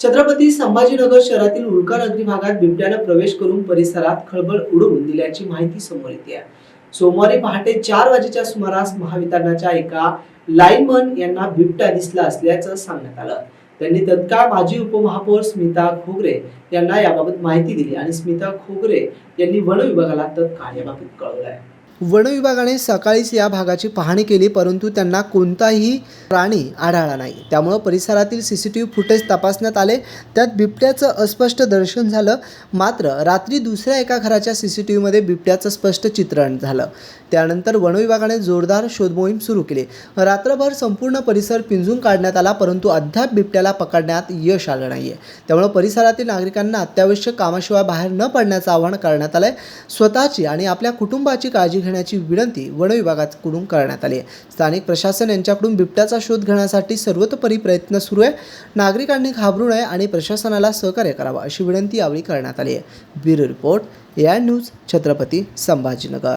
छत्रपती संभाजीनगर शहरातील उल्का नगरी भागात बिबट्यानं प्रवेश करून परिसरात खळबळ उडवून दिल्याची माहिती समोर येते सोमवारी पहाटे चार वाजेच्या सुमारास महावितरणाच्या एका लाईनमन यांना बिबट्या दिसला असल्याचं सांगण्यात आलं. त्यांनी तत्काळ माजी उपमहापौर स्मिता खोगरे यांना याबाबत माहिती दिली आणि स्मिता खोगरे यांनी वन विभागाला तत्काळ याबाबत कळवलं आहे. वनविभागाने सकाळीच या भागाची पाहणी केली परंतु त्यांना कोणताही प्राणी आढळला नाही. त्यामुळं परिसरातील C C T V footage तपासण्यात आले. त्यात बिबट्याचं अस्पष्ट दर्शन झालं. मात्र रात्री दुसऱ्या एका घराच्या सी सी टी व्हीमध्ये बिबट्याचं स्पष्ट चित्रण झालं. त्यानंतर वनविभागाने जोरदार शोधमोहीम सुरू केली. रात्रभर संपूर्ण परिसर पिंजून काढण्यात आला परंतु अद्याप बिबट्याला पकडण्यात यश आलं नाही आहे त्यामुळे परिसरातील नागरिकांना अत्यावश्यक कामाशिवाय बाहेर न पडण्याचं आवाहन करण्यात आलं आहे स्वतःची आणि आपल्या कुटुंबाची काळजी घेण्याची विनंती वन विभागाकडून करण्यात आली आहे. स्थानिक प्रशासन यांच्याकडून बिबट्याचा शोध घेण्यासाठी सर्वतोपरी प्रयत्न सुरू आहे. नागरिकांनी घाबरू नये आणि प्रशासनाला सहकार्य करावं अशी विनंती यावेळी करण्यात आली आहे. ब्युरो रिपोर्ट या न्यूज छत्रपती संभाजीनगर.